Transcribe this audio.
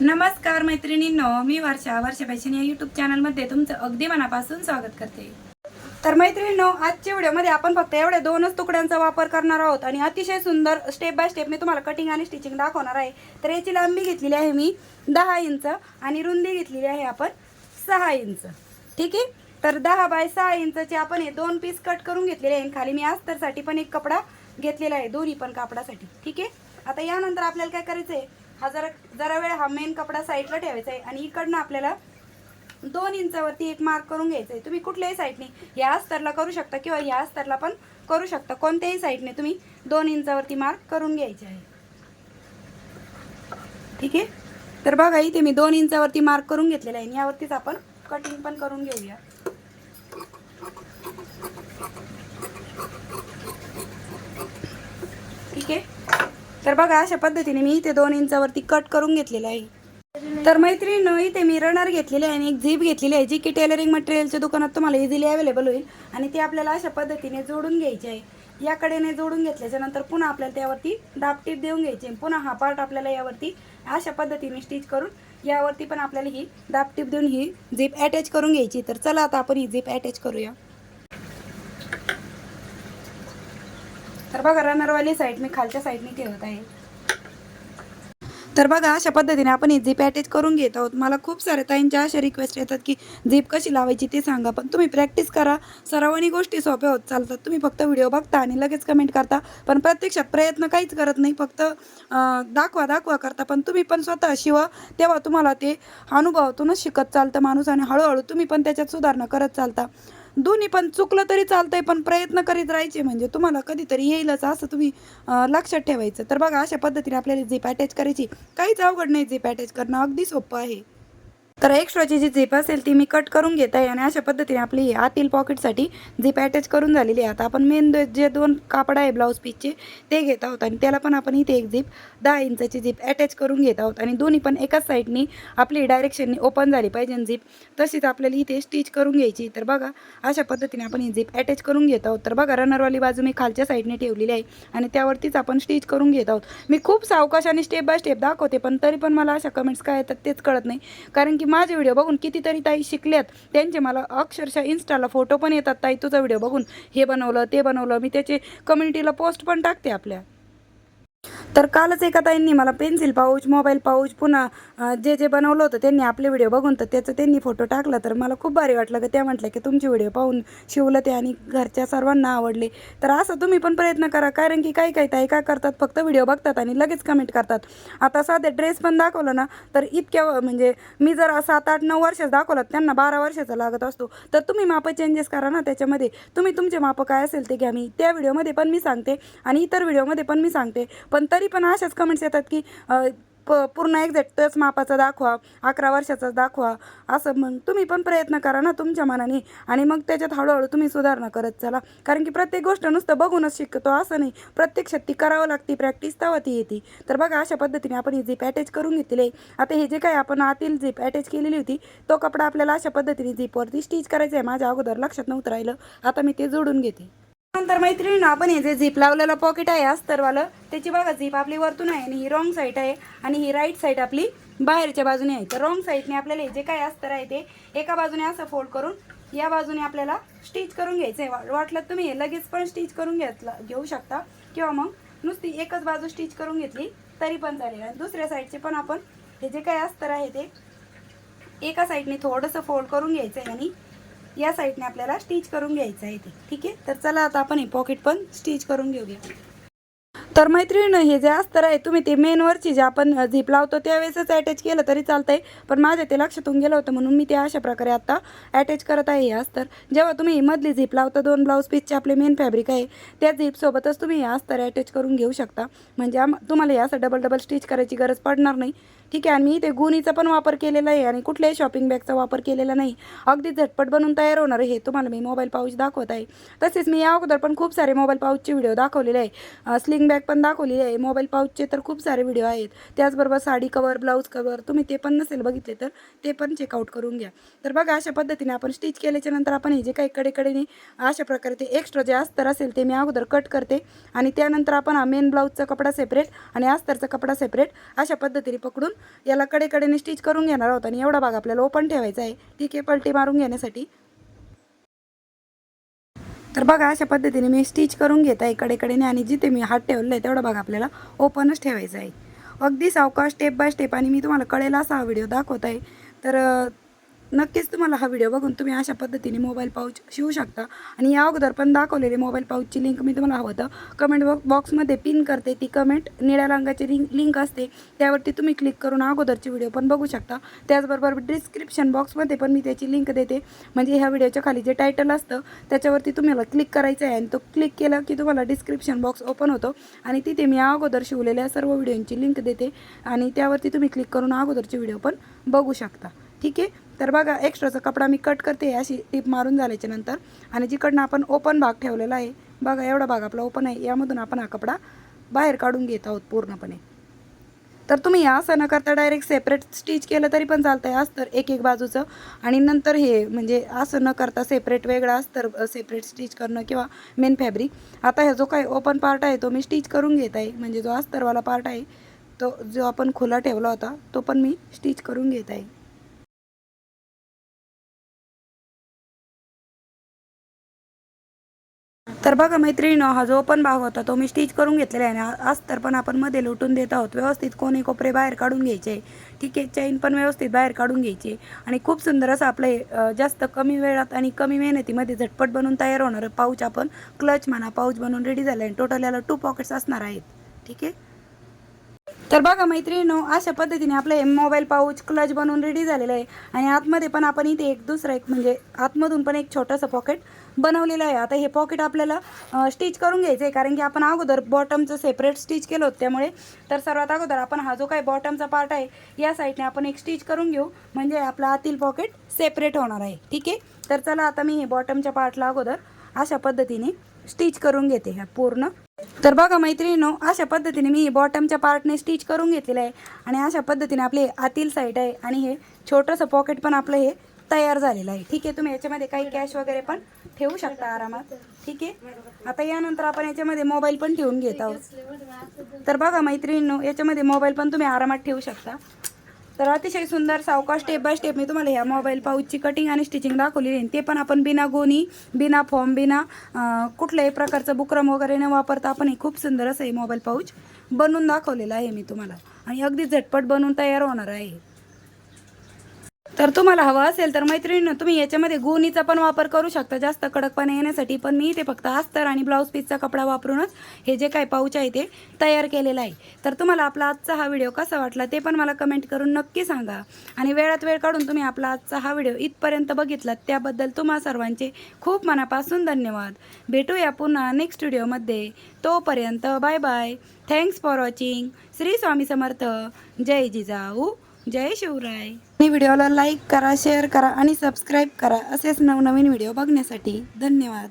नमस्कार मैत्रिणींनो मी वर्षा वर्षा फॅशन या युट्यूब चॅनलमध्ये तुमचं अगदी मनापासून स्वागत करते. तर मैत्रिणींनो आजच्या व्हिडिओमध्ये आपण फक्त एवढ्या दोनच तुकड्यांचा वापर करणार आहोत आणि अतिशय सुंदर स्टेप बाय स्टेप मी तुम्हाला कटिंग आणि स्टिचिंग दाखवणार आहे. तर याची लांबी घेतलेली आहे मी दहा इंच आणि रुंदी घेतलेली आहे आपण सहा इंच. ठीक आहे? तर दहा बाय सहा इंचचे आपण हे दोन पीस कट करून घेतलेले आहे आणि खाली मी अस्तरसाठी पण एक कपडा घेतलेला आहे दोन्ही पण कापडासाठी ठीक आहे? आता यानंतर आपल्याला काय करायचं आहे हा जरा जरा वेळ हा मेन कपडा साईडला ठेवायचा आहे आणि इकडनं आपल्याला दोन इंचावरती एक मार्क करून घ्यायचा आहे तुम्ही कुठल्याही साईडने या अस्तरला करू शकता किंवा ह्या अस्तरला पण करू शकता. कोणत्याही साईडने तुम्ही दोन इंचावरती मार्क करून घ्यायचे आहे ठीक? आहे तर बघा इथे मी दोन इंचावरती मार्क करून घेतलेला आहे. यावरतीच आपण कटिंग पण करून घेऊया. ठीक? आहे तर बघा अशा पद्धतीने मी इथे दोन इंचावरती कट करून घेतलेलं आहे. तर मैत्रिणीनं इथे मी रनर घेतलेली आहे आणि एक झीप घेतलेली आहे जी की टेलरिंग मटेरियलच्या दुकानात तुम्हाला इझिली अवेलेबल होईल. आणि ती आपल्याला अशा पद्धतीने जोडून घ्यायची आहे. याकडेने जोडून घेतल्याच्या नंतर पुन्हा आपल्याला त्यावरती दापटीप देऊन घ्यायची आहे. पुन्हा हा पार्ट आपल्याला यावरती अशा पद्धतीने स्टिच करून यावरती पण आपल्याला ही दापटीप देऊन ही झीप अटॅच करून घ्यायची तर चला आता आपण ही झीप अटॅच करूया. तर बघा रनरवाली साईड मी खालच्या साईडने ठेवत आहे. तर बघा अशा पद्धतीने आपण ही झीप अटॅच करून घेत आहोत. मला खूप साऱ्या ताईंच्या अशा रिक्वेस्ट येतात की झीप कशी लावायची ते सांगा. पण तुम्ही प्रॅक्टिस करा. सरावानी गोष्टी सोप्या होत चालतात. तुम्ही फक्त व्हिडिओ बघता आणि लगेच कमेंट करता. पण प्रत्यक्षात प्रयत्न काहीच करत नाही. फक्त दाखवा दाखवा करता. पण तुम्ही पण स्वतः शिवा. तेव्हा तुम्हाला ते अनुभवातूनच शिकत चालतं माणूस आणि हळूहळू तुम्ही पण त्याच्यात सुधारणा करत चालता. दोन्ही पण चुकलं तरी चालतंय पण प्रयत्न करीत राहायचे म्हणजे तुम्हाला कधीतरी येईलच असं तुम्ही लक्षात ठेवायचं. तर बघा अशा पद्धतीने आपल्याला झिप अटॅच करायची काहीच अवघड नाही झिप अटॅच करणं अगदी सोपं आहे. तर एक्स्ट्राची जी झीप असेल ती मी कट करून घेत आहे आणि अशा पद्धतीने आपली आतील पॉकेटसाठी झिप अटॅच करून झालेली आहे. आता आपण मेन जे दोन कापड आहे ब्लाऊज पीसचे ते घेत आहोत आणि त्याला पण आपण इथे एक झीप दहा इंचाची झिप अटॅच करून घेत आहोत. आणि दोन्ही पण एकाच साईडनी आपली डायरेक्शननी ओपन झाली पाहिजे आणि झीप तशीच आपल्याला इथे स्टिच करून घ्यायची. तर बघा अशा पद्धतीने आपण ही झीप अटॅच करून घेत आहोत. तर बघा रनरवाली बाजू मी खालच्या साईडने ठेवलेली आहे आणि त्यावरतीच आपण स्टिच करून घेत आहोत. मी खूप सावकाश आणि स्टेप बाय स्टेप दाखवते पण तरी पण मला अशा कमेंट्स काय येतात तेच कळत नाही. कारण की माझे व्हिडिओ बघून कितीतरी ताई शिकल्यात. त्यांचे मला अक्षरशः इन्स्टाला फोटो पण येतात. ताई तुझा व्हिडिओ बघून हे बनवलं ते बनवलं. मी त्याचे कम्युनिटीला पोस्ट पण टाकते आपल्या. तर कालच एका ताईंनी मला पेन्सिल पाऊच मोबाईल पाऊच पुन्हा जे जे बनवलं होतं त्यांनी आपले व्हिडिओ बघून तर त्याचं त्यांनी फोटो टाकला. तर मला खूप भारी वाटलं की त्या म्हटलं की तुमचे व्हिडिओ पाहून शिवलं ते आणि घरच्या सर्वांना आवडले. तर असं तुम्ही पण प्रयत्न करा कारण की काही काही ताई काय करतात फक्त व्हिडिओ बघतात आणि लगेच कमेंट करतात. आता साधे ड्रेस पण दाखवलं ना तर इतक्या म्हणजे मी जर सात आठ नऊ वर्षाचा दाखवलं त्यांना बारा वर्षाचा लागत असतो. तर तुम्ही मापं चेंजेस करा ना त्याच्यामध्ये. तुम्ही तुमचे मापं काय असेल ते घ्या. मी त्या व्हिडिओमध्ये पण मी सांगते आणि इतर व्हिडिओमध्ये पण मी सांगते. पण तरी पण अशाच कमेंट्स येतात की प पूर्ण एक्झॅक्ट त्याच मापाचा दाखवा अकरा वर्षाचा दाखवा असं मग तुम्ही पण प्रयत्न करा ना तुमच्या मनाने आणि मग त्याच्यात हळूहळू तुम्ही सुधारणा करत चला. कारण की प्रत्येक गोष्ट नुसतं बघूनच शिकतो असं नाही. प्रत्यक्षात ती करावं लागती प्रॅक्टिस तेव्हा ती येते. तर बघा अशा पद्धतीने आपण ही झीप अटॅच करून घेतलेली आहे. आता हे जे काय आपण आतील झीप अटॅच केलेली होती तो कपडा आपल्याला अशा पद्धतीने झीपवरती स्टिच करायचा आहे. माझ्या अगोदर लक्षात नव्हतं राहिलं. आता मी ते जोडून घेते. नंतर मैत्रिणी आपण हे जे झीप लावलेलं पॉकेट आहे अस्तरवालं त्याची बघा झीप आपली वरतून आहे आणि ही रॉंग साईड आहे आणि ही राईट साईड आपली बाहेरच्या बाजूने आहे. तर रॉंग साईडने आपल्याला हे जे काय अस्तर आहे ते एका बाजूने असं फोल्ड करून या बाजूने आपल्याला स्टिच करून घ्यायचं आहे. वा- वाटलं तुम्ही हे लगेच पण स्टिच करून घेतलं घेऊ शकता. किंवा मग नुसती एकच बाजू स्टिच करून घेतली तरी पण चालेल. आणि दुसऱ्या साईडचे पण आपण हे जे काय अस्तर आहे ते एका साईडने थोडंसं फोल्ड करून घ्यायचं आहे आणि या साईडने आपल्याला स्टिच करून घ्यायचं आहे ते ठीक आहे? तर चला आता आपण हे पॉकेट पण स्टिच करून घेऊया. तर मैत्रिणी हे जे अस्तर आहे तुम्ही ते मेनवरची जे आपण झिप लावतो त्यावेळेसच अटॅच केलं तरी चालतंय. पण माझ्या ते लक्षातून गेलं होतं म्हणून मी ते अशा प्रकारे आता अटॅच करत आहे हे अस्तर. जेव्हा तुम्ही मधली झिप लावता दोन ब्लाऊज पीसचे आपले मेन फॅब्रिक आहे त्या झिपसोबतच तुम्ही हे अस्तर अटॅच करून घेऊ शकता. म्हणजे आम तुम्हाला हे असं डबल डबल स्टिच करायची गरज पडणार नाही. ठीक आहे आणि मी ते गुणीचा पण वापर केलेला आहे आणि कुठल्याही शॉपिंग बॅगचा वापर केलेला नाही. अगदी झटपट बनवून तयार होणार आहे हे तुम्हाला मी मोबाईल पाऊच दाखवत आहे. तसेच मी या अगोदर पण खूप सारे मोबाईल पाऊचचे व्हिडिओ दाखवलेले आहे. स्लिंग बॅग पण दाखवलेली आहे. मोबाईल पाऊचचे तर खूप सारे व्हिडिओ आहेत. त्याचबरोबर साडी कवर ब्लाऊज कवर तुम्ही ते पण नसेल बघितले तर ते पण चेकआउट करून घ्या. तर बघा अशा पद्धतीने आपण स्टिच केल्याच्यानंतर आपण हे जे काही कडेकडेने अशा प्रकारे ते एक्स्ट्रा जे अस्तर असेल ते मी अगोदर कट करते. आणि त्यानंतर आपण हा मेन ब्लाऊजचा कपडा सेपरेट आणि अस्तरचा कपडा सेपरेट अशा पद्धतीने पकडून याला कडेकडेने स्टिच करून घेणार आहोत. आणि एवढा भाग आपल्याला ओपन ठेवायचा आहे. ठीक आहे पलटी मारून घेण्यासाठी तर बघा अशा पद्धतीने मी स्टिच करून घेत आहे कडेकडेने आणि जिथे मी हात ठेवलेला आहे तेवढा बघा आपल्याला ओपनच ठेवायचं आहे. अगदी सावकाश स्टेप बाय स्टेप आणि मी तुम्हाला कळेल असा हा व्हिडिओ दाखवत आहे. तर नक्कीच तुम्हाला हा व्हिडिओ बघून तुम्ही अशा पद्धतीने मोबाईल पाऊच शिवू शकता. आणि या अगोदर पण दाखवलेले मोबाईल पाऊचची लिंक मी तुम्हाला हवं होतं. कमेंट बॉक्समध्ये पिन करते. ती कमेंट निळ्या रंगाची लिंक लिंक असते. त्यावरती तुम्ही क्लिक करून अगोदरची व्हिडिओ पण बघू शकता. त्याचबरोबर डिस्क्रिप्शन बॉक्समध्ये पण मी त्याची लिंक देते. म्हणजे ह्या व्हिडिओच्या खाली जे टायटल असतं त्याच्यावरती तुम्हाला क्लिक करायचं आहे आणि तो क्लिक केला की तुम्हाला डिस्क्रिप्शन बॉक्स ओपन होतो. आणि तिथे मी अगोदर शिवलेल्या सर्व व्हिडिओंची लिंक देते. आणि त्यावरती तुम्ही क्लिक करून अगोदरची व्हिडिओ पण बघू शकता. ठीक आहे? तर बघा एक्स्ट्राचा कपडा मी कट करते अशी टीप मारून झाल्याच्यानंतर. आणि जिकडनं आपण ओपन भाग ठेवलेला आहे बघा एवढा भाग आपला ओपन आहे. यामधून आपण हा कपडा बाहेर काढून घेत आहोत पूर्णपणे. तर तुम्ही या असं न करता डायरेक्ट सेपरेट स्टिच केलं तरी पण चालतं आहे अस्तर एक एक बाजूचं. आणि नंतर हे म्हणजे असं न करता सेपरेट वेगळं अस्तर सेपरेट स्टिच करणं किंवा मेन फॅब्रिक आता ह्या जो काही ओपन पार्ट आहे तो मी स्टिच करून घेत आहे. म्हणजे जो अस्तरवाला पार्ट आहे तो जो आपण खुला ठेवला होता तो पण मी स्टिच करून घेत आहे. तर बघा मैत्रिणीनं हा जो पण भाग होता तो मी स्टिच करून घेतलेला आहे. आणि अस्तर पण आपण मध्ये लुटून देत आहोत. व्यवस्थित कोणी कोपरे बाहेर काढून घ्यायचे. ठीक आहे चैन पण व्यवस्थित बाहेर काढून घ्यायची. आणि खूप सुंदर असं आपलं जास्त कमी वेळात आणि कमी मेहनतीमध्ये झटपट बनवून तयार होणारं पाऊच आपण क्लच म्हणा पाऊच बनवून रेडी झालं आहे टोटल याला टू पॉकेट्स असणार आहेत. ठीक आहे? तर बघा मैत्रिणीनो अशा पद्धतीने आपलं हे मोबाईल पाऊच क्लच बनवून रेडी झालेलं आहे. आणि आतमध्ये पण आपण इथे एक दुसरा एक म्हणजे आतमधून पण एक छोटंसं पॉकेट बनवलेलं आहे. आता हे पॉकेट आपल्याला स्टिच करून घ्यायचं आहे कारण की आपण अगोदर बॉटमचं सेपरेट स्टिच केलं होतं त्यामुळे. तर सर्वात अगोदर आपण हा जो काही बॉटमचा पार्ट आहे या साईडने आपण एक स्टिच करून घेऊ. म्हणजे आपला आतील पॉकेट सेपरेट होणार आहे. ठीक आहे? तर चला आता मी हे बॉटमच्या पार्टला अगोदर अशा पद्धतीने स्टिच करून घेते ह्या पूर्ण. तर बघा मैत्रिणीनो अशा पद्धतीने मी बॉटमच्या पार्टने स्टिच करून घेतलेलं आहे. आणि अशा पद्धतीने आपले आतील साईड आहे आणि हे छोटंसं पॉकेट पण आपलं हे तयार झालेलं आहे. ठीक आहे तुम्ही याच्यामध्ये काही कॅश वगैरे पण ठेवू शकता आरामात. ठीक आहे? आता यानंतर आपण याच्यामध्ये मोबाईल पण ठेवून घेत आहोत. तर बघा मैत्रिणींनो याच्यामध्ये मोबाईल पण तुम्ही आरामात ठेवू शकता. तर अतिशय सुंदर सावकाश स्टेप बाय स्टेप मी तुम्हाला ह्या मोबाईल पाऊचची कटिंग आणि स्टिचिंग दाखवलेली आहे. ते पण आपण बिना गोणी बिना फॉर्म बिना कुठल्याही प्रकारचं बुक्रम वगैरे न वापरता आपण हे खूप सुंदर असं हे मोबाईल पाऊच बनवून दाखवलेलं आहे मी तुम्हाला. आणि अगदी झटपट बनवून तयार होणार आहे. तर तुम्हाला हवं असेल तर मैत्रिणीनं तुम्ही याच्यामध्ये गोणीचा पण वापर करू शकता. जास्त कडकपणा येण्यासाठी पण मी ते फक्त अस्तर आणि ब्लाऊज पीसचा कपडा वापरूनच हे जे काय पाऊच आहे ते तयार केलेलं आहे. तर तुम्हाला आपला आजचा हा व्हिडिओ कसा वाटला ते पण मला कमेंट करून नक्की सांगा. आणि वेळात वेळ काढून तुम्ही आपला आजचा हा व्हिडिओ इथपर्यंत बघितलात त्याबद्दल तुम्हा सर्वांचे खूप मनापासून धन्यवाद. भेटूया पुन्हा नेक्स्ट व्हिडिओमध्ये तोपर्यंत bye bye thanks for watching Shri Swami Samarth. जय जिजाऊ. जय शिवराय. आणि व्हिडिओला लाईक करा शेअर करा आणि सबस्क्राईब करा असेच नवनवीन व्हिडिओ बघण्यासाठी धन्यवाद.